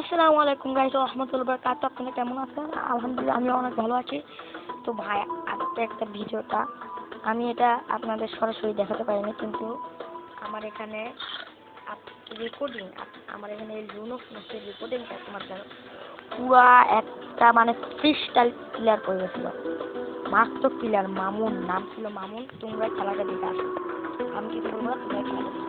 আসসালামু আলাইকুম গাইজ রহমতুল্লাহ বরকাত আপনারা কেমন আছেন? আলহামদুলিল্লাহ আমি অনেক ভালো আছি। তো ভাই, আজকে একটা ভিডিওটা, আমি এটা আপনাদের সরাসরি দেখাতে পারিনি, কিন্তু আমার এখানে রেকর্ডিং আমার এখানে লুনোস নাচের রেকর্ডিংটা তোমার জন্য পুরা একটা মানে ফ্রিস্টাইল প্লেয়ার করে গেছিল মাস্ত প্লেয়ার মামুন, নাম ছিল মামুন, তোমরা খেলাটা দেখে আসো। আমি কি তোমরা খেলাটা আসো।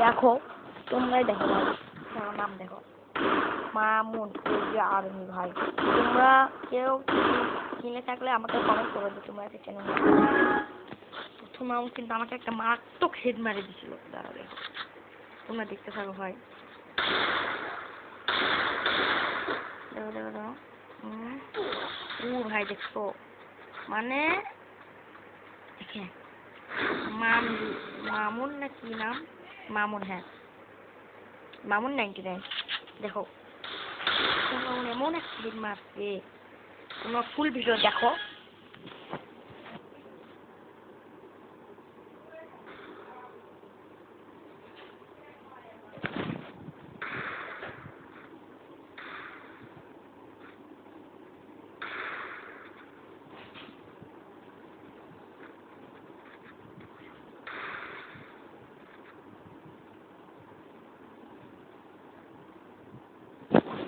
দেখো, তোমরাই দেখো ভাই। নাম দেখো। মামুন আর্মি ভাই। তোমরা কেউ কিনে থাকলে আমাকে কমেন্ট করে দিও তোমরা একটা চ্যানেল প্রথম মামুন কিন্তু আমাকে একটা মারাত্মক হেড মারে দিছিল দাঁড়াবে তোমরা দেখতে থাকো ভাই। দেখো দেখো দেখো। ও ভাই দেখছ মানে দেখে। মাম, মামুন না কি নাম? মামুন হ্যাঁ। মামুন নাইনটি নাইন দেখো মামুন এমন এক মারছে তোমরা ফুল ভিডিও দেখো।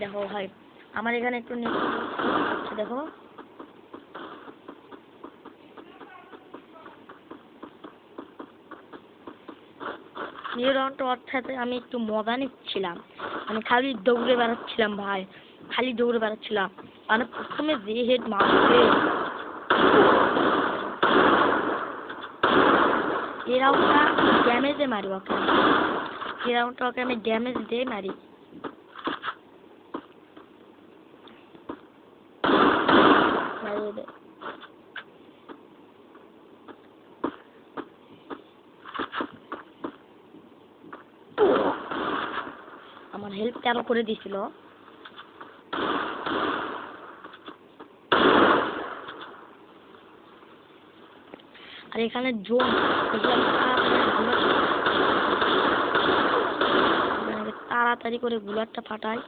দেখো ভাই আমার এখানে একটু নেট হচ্ছে দেখো। অর্থাৎ আমি একটু মজা নিচ্ছিলাম। আমি খালি দৌড়ে বেড়াচ্ছিলাম, ভাই। খালি দৌড়ে বেড়াচ্ছিলাম। মানে প্রথমে যে হেড মারছে এই রাউন্ডটা ড্যামেজে মারি ওকে। এই রাউন্ডটা ওকে আমি ড্যামেজ দিয়ে মারি। মারিয়ে দে আমার হেল্প কেন করে দিছিল? আর এখানে তাড়াতাড়ি করে গুলারটা ফাটাই।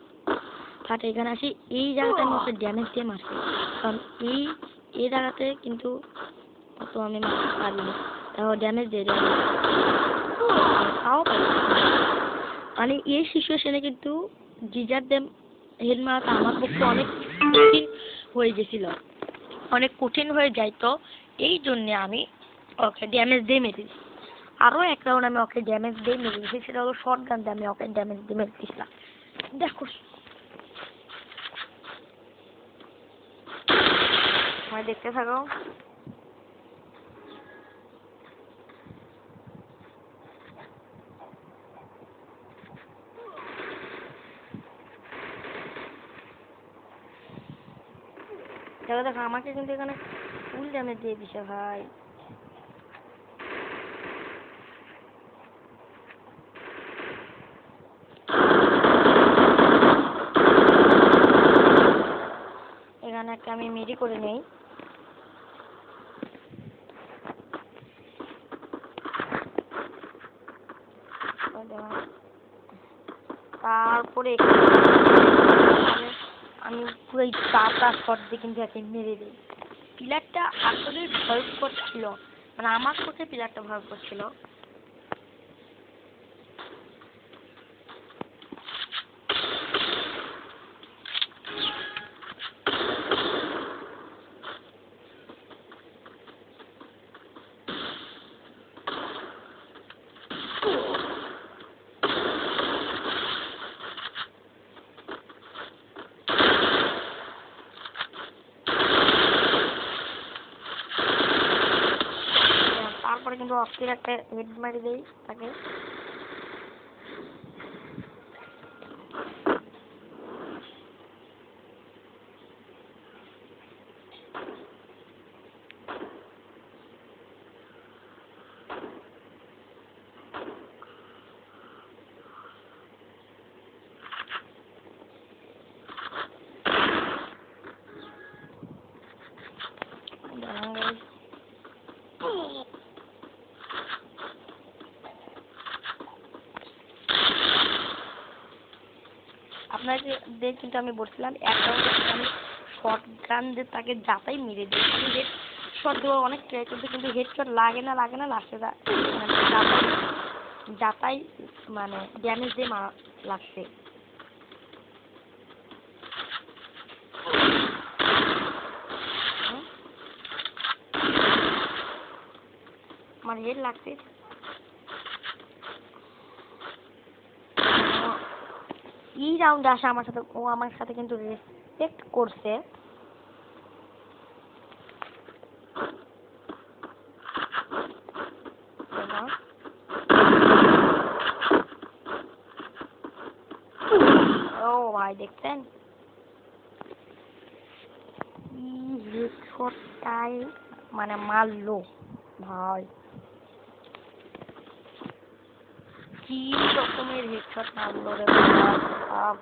ফাটে এখানে আসি এই জায়গাটা আমি ওকে ড্যামেজ দিয়ে মারছি। কারণ এই এই জায়গাতে কিন্তু অত আমি মারতে পারিনি তাও ড্যামেজ দিয়ে দেবো তাও মানে এই সিচুয়েশনে কিন্তু জিজার দেম হেড মারাটা আমার পক্ষে অনেক কঠিন হয়ে গেছিল। অনেক কঠিন হয়ে যাইতো। এই জন্যে আমি ওকে ড্যামেজ দিয়ে মেরেছি। আরও এক রাউন্ড আমি ওকে ড্যামেজ দিয়ে মেরে দিয়েছি সেটা হলো শর্ট গান দিয়ে আমি ওকে ড্যামেজ দিয়ে মেরে দিয়েছিলাম দেখো সময় দেখতে থাকো। দেখো দেখো আমাকে কিন্তু এখানে ফুল ড্যামেজ দিয়ে দিছে ভাই এখানে মেরি করে নেই। তারপরে আমি পুরো টাকা শট দিয়ে কিন্তু একে মেরে দিই। পিলারটা আসলে ভয়ঙ্কর ছিল। মানে আমার চোখে পিলারটা ভয়ঙ্কর ছিল। അവರಿಗೆ ബോക്സിലൊക്കെ ഹിഡ് മരുതി ഒക്കെ Oh. আপনাদের কিন্তু আমি বলছিলাম এক রাউন্ডে আমি শর্ট গান দিয়ে তাকে যাতাই মেরে দিই আমি হেড শট দেওয়ার অনেক ট্রাই করতে কিন্তু হেড শট লাগে না লাগে না লাস্টে মানে যাতাই মানে ড্যামেজ দিয়ে মারা লাগছে? আমার হেড লাগছে এই রাউন্ডে আসা আমার সাথে, ও আমার সাথে কিন্তু রেসপেক্ট করছে। ও ভাই, দেখছেন? মানে মারলো ভাই। কি রকমের হেডশট মারলো রে ভাই। বাপ।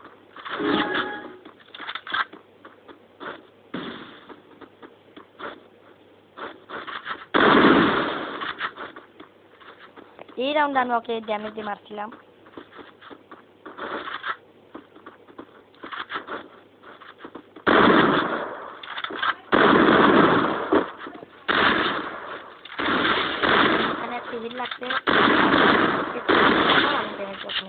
এই রাউন্ডে আমি ওকে ড্যামেজ দিয়ে মারছিলাম এখানে একটা হিট লাগছে আমি ড্যামেজ যখন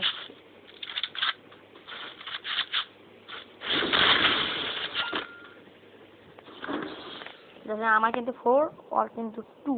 দেখেন আমার কিন্তু ফোর ওর কিন্তু টু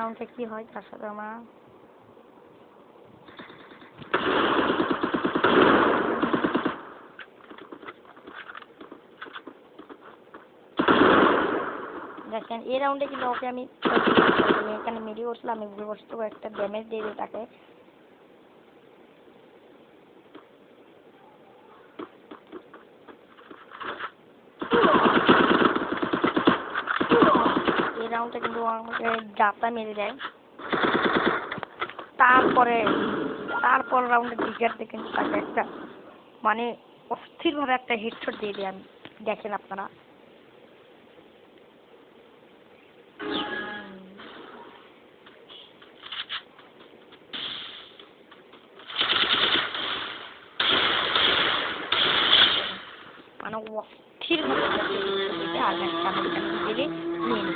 রাউন্ডে কি হয় তার সাথে আমার দেখেন, এই রাউন্ডে কিন্তু ওকে আমি আমি এখানে মেরে বসলাম, আমি বস্তু একটা ড্যামেজ দিয়ে দিই তাকে। রাউন্ডটা কিন্তু আমাকে জাপটা মেরে দেয়। তারপরে, তারপর রাউন্ডে দিকে কিন্তু তাকে একটা মানে অস্থিরভাবে একটা হেডশট দিয়ে দিই আমি। দেখেন আপনারা।